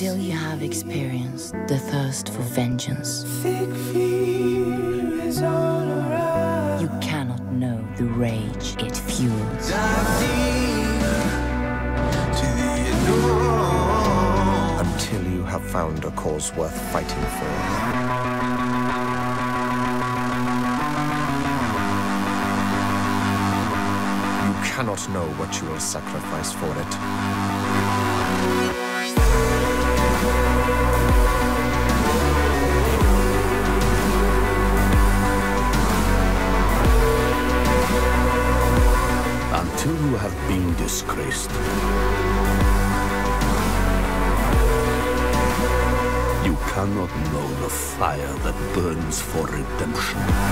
until you have experienced the thirst for vengeance. You cannot know the rage it fuels. Until you have found a cause worth fighting for. You cannot know what you will sacrifice for it. Have been disgraced. You cannot know the fire that burns for redemption.